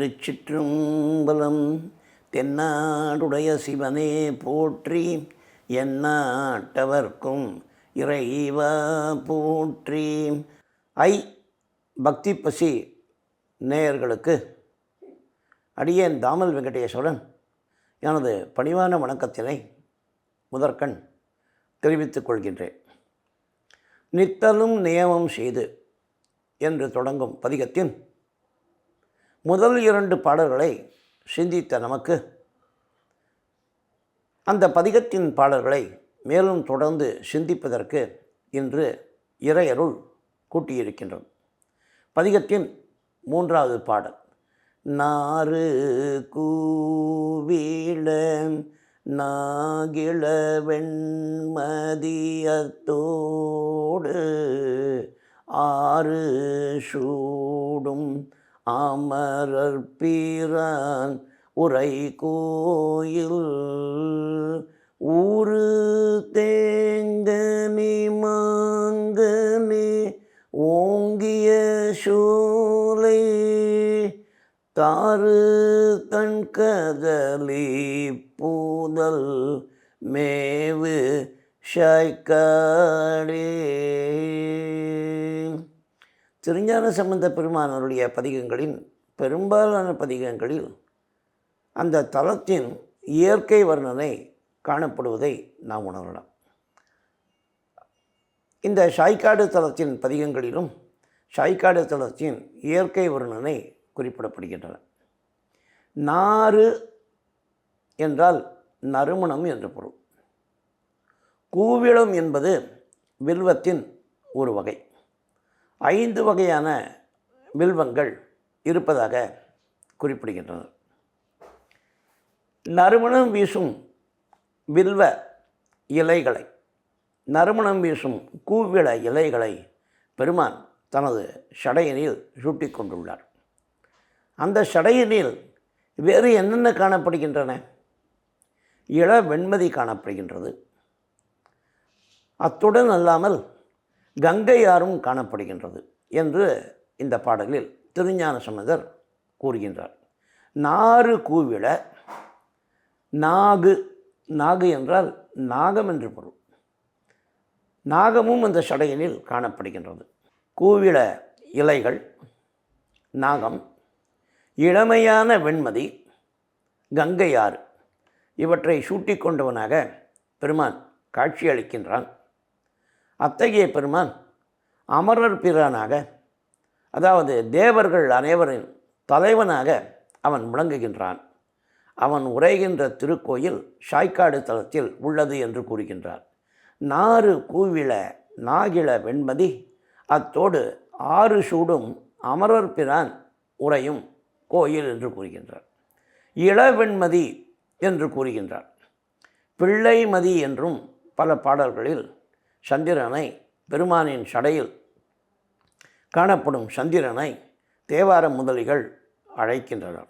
திருச்சிற்றம்பலம் தென்னாடுடைய சிவனே போற்றி எந்நாட்டவர்க்கும் இறைவா போற்றி. ஐ பக்தி பசி நேயர்களுக்கு அடியேன் தாமல் வெங்கடேஸ்வரன் எனது பணிவான வணக்கத்தினை முதற்கண் தெரிவித்துக் கொள்கின்றேன். நித்தலும் நியமம் செய்து என்று தொடங்கும் பதிகத்தின் முதல் இரண்டு பாடல்களை சிந்தித்த நமக்கு அந்த பதிகத்தின் பாடல்களை மேலும் தொடர்ந்து சிந்திப்பதற்கு இன்று இறையருள் கூட்டியிருக்கின்றோம். பதிகத்தின் மூன்றாவது பாடல் நாறு கூவிள நாகிள வெண்மதியத்தோடு ஆறு சூடும் ஆமரர் பீரான் உரை கோயில் ஊரு தேங்கனி மாங்கனி ஓங்கிய சூலை. தாறு கண்கதலி பூதல் மேவு ஷாய்காடே திருஞான சம்பந்த பெருமானருடைய பதிகங்களின் பெரும்பாலான பதிகங்களில் அந்த தலத்தின் இயற்கை வர்ணனை காணப்படுவதை நாம் உணரலாம். இந்த ஷாய்க்காடு தலத்தின் பதிகங்களிலும் ஷாய்க்காடு தலத்தின் இயற்கை வர்ணனை குறிப்பிடப்படுகின்றன. நாறு என்றால் நறுமணம் என்று பொருள். கூவிளம் என்பது வில்வத்தின் ஒரு வகை. ஐந்து வகையான வில்வங்கள் இருப்பதாக குறிப்பிடுகின்றனர் நறுமணம் வீசும் வில்வ இலைகளை நறுமணம் வீசும் கூவிள இலைகளை பெருமான் தனது சடையனில் சுட்டி கொண்டுள்ளார். அந்த சடையனில் வேறு என்னென்ன காணப்படுகின்றன? இள வெண்மதி காணப்படுகின்றது. அத்துடன் அல்லாமல் கங்கையாரும் காணப்படுகின்றது என்று இந்த பாடலில் திருஞான சம்பந்தர் கூறுகின்றார். நாறு கூவிட நாகு நாகு என்றால் நாகம் என்று பொருள். நாகமும் அந்த சடையினில் காணப்படுகின்றது. கூவிட இலைகள் நாகம் இளமையான வெண்மதி கங்கையாறு இவற்றை சூட்டி கொண்டவனாக பெருமான் காட்சி அளிக்கின்றான். அத்தகைய பெருமான் அமரர் பிரானாக அதாவது தேவர்கள் அனைவரின் தலைவனாக அவன் விளங்குகின்றான். அவன் உரைகின்ற திருக்கோயில் ஷாய்க்காடு தலத்தில் உள்ளது என்று கூறுகின்றார். நாறு கூவிள நாகிள வெண்மதி அத்தோடு ஆறு சூடும் அமரர் பிரான் உரையும் கோயில் என்று கூறுகின்றார். இளவெண்மதி என்று கூறுகின்றார். பிள்ளைமதி என்றும் பல பாடல்களில் சந்திரனை பெருமானின் சடையில் காணப்படும் சந்திரனை தேவார முதலிகள் அழைக்கின்றனர்.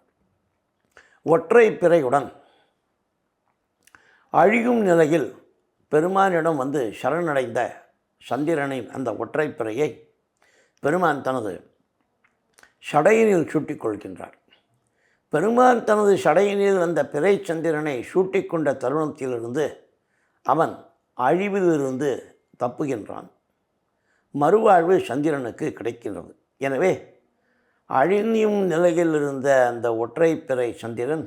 ஒற்றை பிறையுடன் அழியும் நிலையில் பெருமானிடம் வந்து சரணடைந்த சந்திரனின் அந்த ஒற்றை பிறையை பெருமான் தனது சடையினில் சூட்டிக் கொள்கின்றார் பெருமான் தனது சடையினில் அந்த பிறை சந்திரனை சூட்டிக்கொண்ட தருணத்திலிருந்து அவன் அழிவிலிருந்து தப்புகின்றான் மறுவாழ்வு சந்திரனுக்கு கிடைக்கின்றது. எனவே அழியும் நிலையில் இருந்த அந்த ஒற்றை பிறை சந்திரன்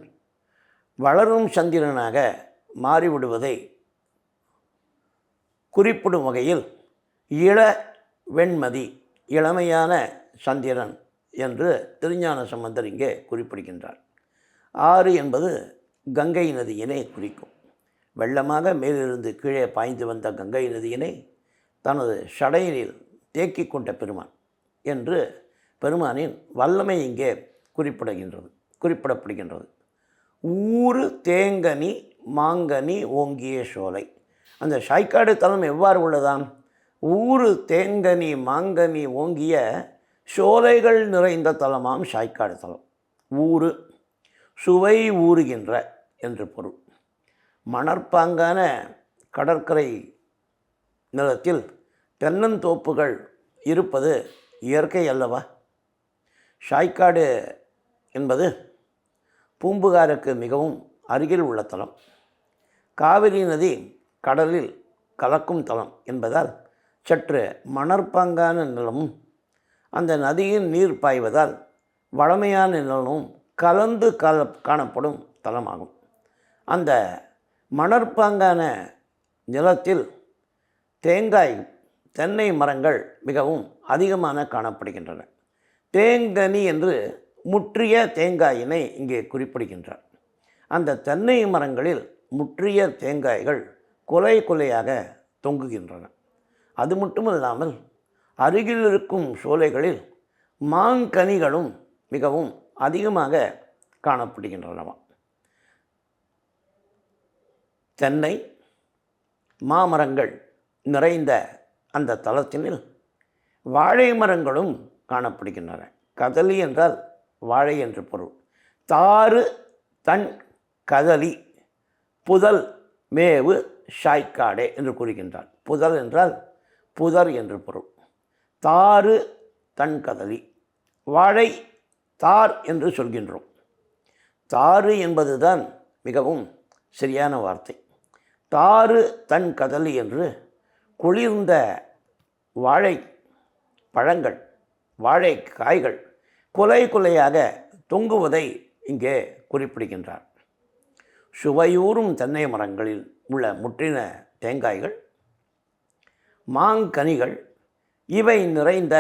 வளரும் சந்திரனாக மாறிவிடுவதை குறிப்பிடும் வகையில் இள வெண்மதி இளமையான சந்திரன் என்று திருஞான சம்பந்தர் இங்கே குறிப்பிடுகின்றார். ஆறு என்பது கங்கை நதியினை குறிக்கும். வெள்ளமாக மேலிருந்து கீழே பாய்ந்து வந்த கங்கை நதியினை தனது ஷடையினில் தேக்கிக் கொண்ட பெருமான் என்று பெருமானின் வல்லமை இங்கே குறிப்பிடுகின்றது குறிப்பிடப்படுகின்றது. ஊறு தேங்கனி மாங்கனி ஓங்கிய சோலை. அந்த ஷாய்க்காடு தலம் எவ்வாறு உள்ளதாம்? ஊறு தேங்கனி மாங்கனி ஓங்கிய சோலைகள் நிறைந்த தலமாம் ஷாய்க்காடு தலம் ஊறு சுவை ஊறுகின்ற என்று பொருள். மணற்பாங்கான கடற்கரை நிலத்தில் தென்னந்தோப்புகள் இருப்பது இயற்கை அல்லவா? ஷாய்க்காடு என்பது பூம்புகாருக்கு மிகவும் அருகில் உள்ள தலம். காவிரி நதி கடலில் கலக்கும் தலம் என்பதால் சற்று மணற்பாங்கான நிலமும் அந்த நதியின் நீர் பாய்வதால் வளமையான நிலமும் கலந்து கால காணப்படும் தலமாகும். அந்த மணற்பாங்கான நிலத்தில் தேங்காய் தென்னை மரங்கள் மிகவும் அதிகமான காணப்படுகின்றன. தேங்கனி என்று முற்றிய தேங்காயினை இங்கே குறிப்பிடுகின்றார். அந்த தென்னை மரங்களில் முற்றிய தேங்காய்கள் கொலை கொலையாக தொங்குகின்றன. அது மட்டுமல்லாமல் அருகில் இருக்கும் சோலைகளில் மாங்கனிகளும் மிகவும் அதிகமாக காணப்படுகின்றனவாம் தென்னை மாமரங்கள் நிறைந்த அந்த தளத்தினில் வாழை மரங்களும் காணப்படுகின்றன. கதலி என்றால் வாழை என்று பொருள். தாறு தன் கதலி புதல் மேவு ஷாய்க்காடே என்று கூறுகின்றார். புதல் என்றால் புதர் என்று பொருள். தாறு தன் கதலி. வாழை தார் என்று சொல்கின்றோம். தாறு என்பதுதான் மிகவும் சரியான வார்த்தை. தாறு தன் கதலி என்று குளிர்ந்த வாழை பழங்கள் வாழை காய்கள் கொலை கொலையாக தொங்குவதை இங்கே குறிப்பிடுகின்றார். சுவையூறும் தென்னை மரங்களில் உள்ள முற்றின தேங்காய்கள் மாங்கனிகள் இவை நிறைந்த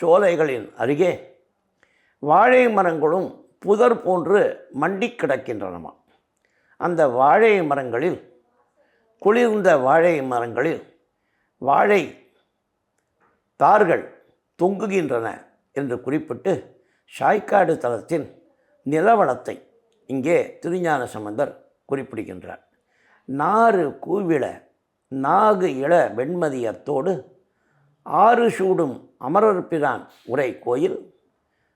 சோலைகளின் அருகே வாழை மரங்களும் புதர் போன்று மண்டி கிடக்கின்றனமா. அந்த வாழை மரங்களில் குளிர்ந்த வாழை மரங்களில் வாழை தார்கள் தொங்குகின்றன என்று குறிப்பிட்டு சாய்க்காடு தலத்தின் நிலவளத்தை இங்கே திருஞான சம்பந்தர் குறிப்பிடுகின்றார். நாறு கூவிள நாகு இள வெண்மதியத்தோடு ஆறு சூடும் அமரர்பிரான் உரை கோயில்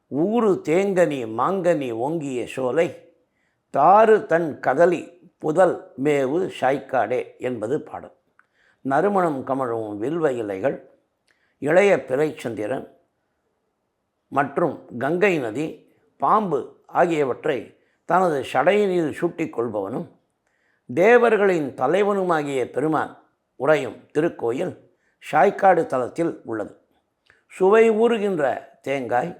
ஊறு தேங்கனி மாங்கனி ஓங்கிய சோலை தாறு தன் கதலி புதல் மேவு ஷாய்க்காடே என்பது பாடல். நறுமணம் கமழும் வில்வ இலைகள் இளைய பிறைச்சந்திரன் மற்றும் கங்கை நதி பாம்பு ஆகியவற்றை தனது சடையினில் சூட்டிக் கொள்பவனும் தேவர்களின் தலைவனுமாகிய பெருமான் உறையும் திருக்கோயில் ஷாய்க்காடு தலத்தில் உள்ளது. சுவை ஊறுகின்ற தேங்காய்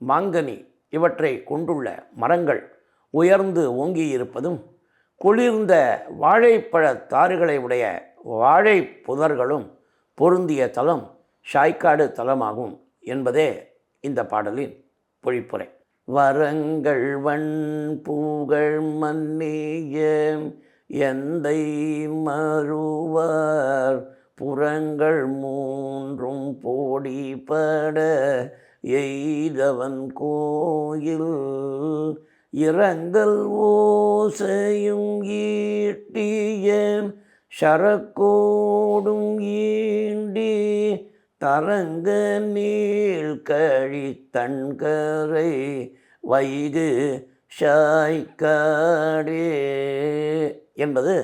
மாங்கனி இவற்றை கொண்டுள்ள மரங்கள் உயர்ந்து ஓங்கியிருப்பதும் குளிர்ந்த வாழைப்பழ தாறுகளை உடைய வாழை புதர்களும் பொருந்திய தலம் ஷாய்க்காடு தலமாகும் என்பதே இந்த பாடலின் பொழிப்புரை. வரங்கள் வண் பூகள் மன்னிய எந்தை மறுவார் புறங்கள் மூன்றும் போடிப்பட எய்தவன் கோயில் இரங்கல் ஓசையும் ஈட்டிய ஷரக்கோடும் ஈண்டி தரங்க நீள் கழி தன்கரை வைகு ஷாய்காடே என்பது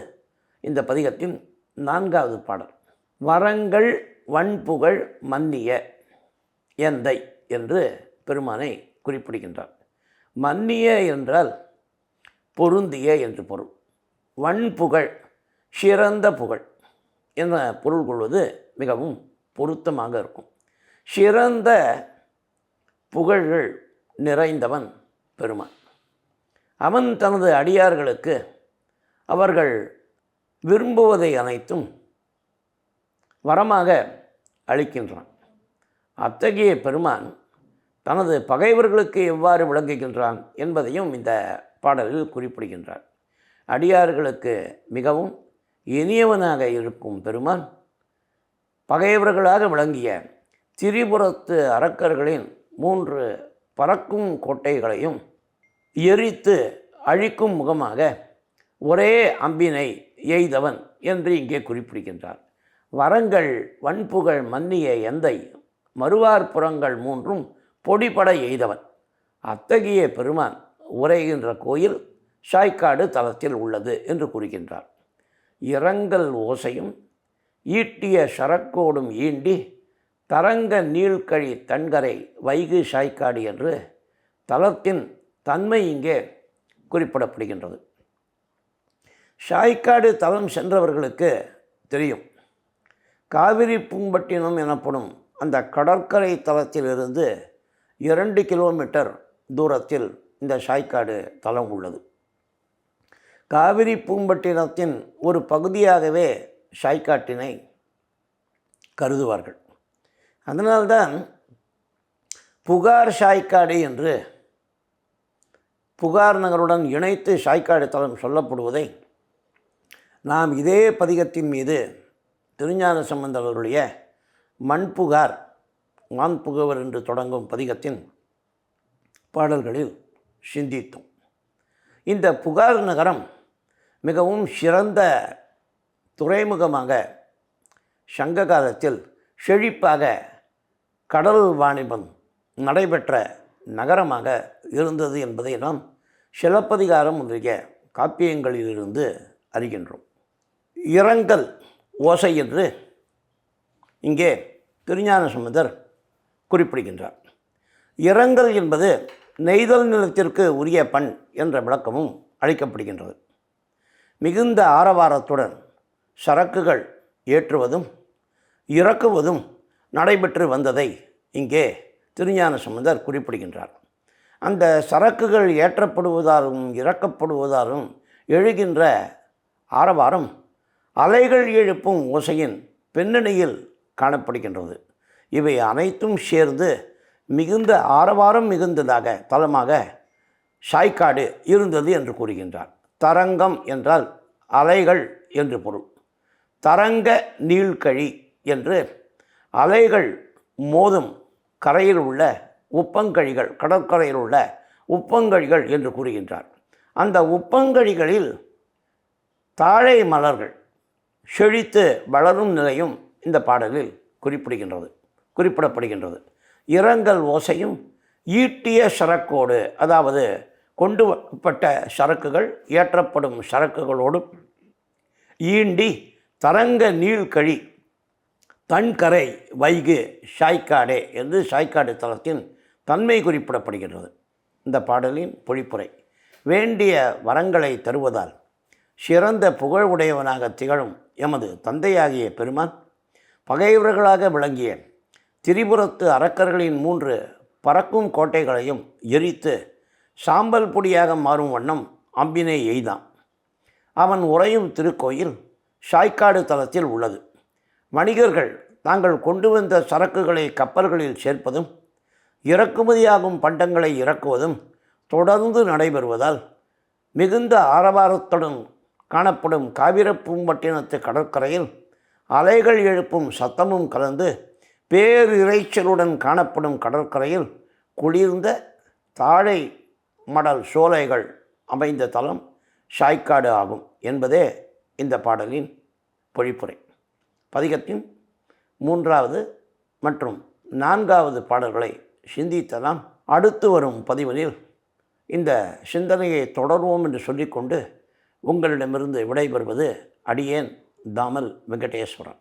இந்த பதிகத்தின் நான்காவது பாடல். வரங்கள் வன்புகழ் மன்னிய எந்தை என்று பெருமானை குறிப்பிடுகின்றார். மன்னிய என்றால் பொருந்திய என்று பொருள். வன்புகழ் சிறந்த புகழ் என பொருள் கொள்வது மிகவும் பொருத்தமாக இருக்கும். சிறந்த புகழ்கள் நிறைந்தவன் பெருமான். அவன் தனது அடியார்களுக்கு அவர்கள் விரும்புவதை அனைத்தும் வரமாக அளிக்கின்றான். அத்தகைய பெருமான் தனது பகைவர்களுக்கு எவ்வாறு விளங்குகின்றான் என்பதையும் இந்த பாடலில் குறிப்பிடுகின்றார். அடியார்களுக்கு மிகவும் இனியவனாக இருக்கும் பெருமான் பகைவர்களாக விளங்கிய திரிபுரத்து அரக்கர்களின் மூன்று பறக்கும் கோட்டைகளையும் எரித்து அழிக்கும் முகமாக ஒரே அம்பினை எய்தவன் என்று இங்கே குறிப்பிடுகின்றார். வரங்கள் வன்புகள் மன்னிய எந்தை மறுவார் புறங்கள் மூன்றும் பொடிபட எய்தவன். அத்தகைய பெருமான் உரைகின்ற கோயில் ஷாய்க்காடு தலத்தில் உள்ளது என்று கூறுகின்றார். இரங்கல் ஓசையும் ஈட்டிய சரக்கோடும் ஈண்டி தரங்க நீழ்கழி தன்கரை வைகு ஷாய்க்காடு என்று தலத்தின் தன்மை இங்கே குறிப்பிடப்படுகின்றது. ஷாய்க்காடு தலம் சென்றவர்களுக்கு தெரியும். காவிரி பூம்பட்டினம் எனப்படும் அந்த கடற்கரை தலத்திலிருந்து இரண்டு கிலோமீட்டர் தூரத்தில் இந்த ஷாய்க்காடு தலம் உள்ளது. காவிரி பூம்பட்டினத்தின் ஒரு பகுதியாகவே ஷாய்க்காட்டினை கருதுவார்கள். அதனால்தான் புகார் ஷாய்க்காடு என்று புகார் நகருடன் இணைத்து ஷாய்க்காடு தலம் சொல்லப்படுவதை நாம் இதே பதிகத்தின் மீது திருஞான சம்பந்தவருடைய மண்புகார் மான் புகவர் என்று தொடங்கும் பதிகத்தின் பாடல்களில் சிந்தித்தோம். இந்த புகார் நகரம் மிகவும் சிறந்த துறைமுகமாக சங்க காலத்தில் செழிப்பாக கடல் வாணிபம் நடைபெற்ற நகரமாக இருந்தது என்பதை நாம் சிலப்பதிகாரம் ஒன்றிய காப்பியங்களிலிருந்து அறிகின்றோம். இரங்கல் ஓசை என்று இங்கே திருஞான சம்பந்தர் குறிப்பிடுகின்றார். இரங்கல் என்பது நெய்தல் நிலத்திற்கு உரிய பண் என்ற விளக்கமும் அளிக்கப்படுகின்றது. மிகுந்த ஆரவாரத்துடன் சரக்குகள் ஏற்றுவதும் இறக்குவதும் நடைபெற்று வந்ததை இங்கே திருஞான சம்பந்தர் குறிப்பிடுகின்றார். அந்த சரக்குகள் ஏற்றப்படுவதாலும் இறக்கப்படுவதாலும் எழுகின்ற ஆரவாரம் அலைகள் எழுப்பும் ஓசையின் பின்னணியில் காணப்படுகின்றது. இவை அனைத்தும் சேர்ந்து மிகுந்த ஆரவாரம் மிகுந்ததாக தலமாக சாய்க்காடு இருந்தது என்று கூறுகின்றார். தரங்கம் என்றால் அலைகள் என்று பொருள். தரங்க நீள்கழி என்று அலைகள் மோதும் கரையில் உள்ள உப்பங்கழிகள் கடற்கரையில் உள்ள உப்பங்கழிகள் என்று கூறுகின்றார். அந்த உப்பங்கழிகளில் தாழை மலர்கள் செழித்து வளரும் நிலையும் இந்த பாடலில் குறிப்பிடுகின்றது. குறிப்பிடப்படுகின்றது. இரங்கல் ஓசையும் ஈட்டிய சரக்கோடு அதாவது கொண்டு வரப்பட்ட சரக்குகள் ஏற்றப்படும் சரக்குகளோடும் ஈண்டி தரங்க நீள்கழி தன்கரை வைகு ஷாய்க்காடே என்று ஷாய்க்காடு தளத்தின் தன்மை குறிப்பிடப்படுகின்றது. இந்த பாடலின் பொழிப்புரை. வேண்டிய வரங்களை தருவதால் சிறந்த புகழ் உடையவனாக திகழும் எமது தந்தையாகிய பெருமான் பகைவர்களாக விளங்கிய திரிபுரத்து அரக்கர்களின் மூன்று பறக்கும் கோட்டைகளையும் எரித்து சாம்பல் பொடியாக மாறும் வண்ணம் அம்பினை எய்தான். அவன் உறையும் திருக்கோயில் ஷாய்க்காடு தலத்தில் உள்ளது. வணிகர்கள் தாங்கள் கொண்டு வந்த சரக்குகளை கப்பல்களில் சேர்ப்பதும் இறக்குமதியாகும் பண்டங்களை இறக்குவதும் தொடர்ந்து நடைபெறுவதால் மிகுந்த ஆரவாரத்துடன் காணப்படும் காவிரப்பூம்பட்டினத்து கடற்கரையில் அலைகள் எழுப்பும் சத்தமும் கலந்து பேரிரைச்சலுடன் காணப்படும் கடற்கரையில் குளிர்ந்த தாழை மடல் சோலைகள் அமைந்த தலம் ஷாய்க்காடு ஆகும் என்பதே இந்த பாடலின் பொழிப்புரை. பதிகத்தின் மூன்றாவது மற்றும் நான்காவது பாடல்களை சிந்தித்தலாம் அடுத்து வரும் பதிவனில் இந்த சிந்தனையை தொடர்வோம் என்று சொல்லிக்கொண்டு உங்களிடமிருந்து விடைபெறுவது அடியேன் தாமல் வெங்கடேஸ்வரன்.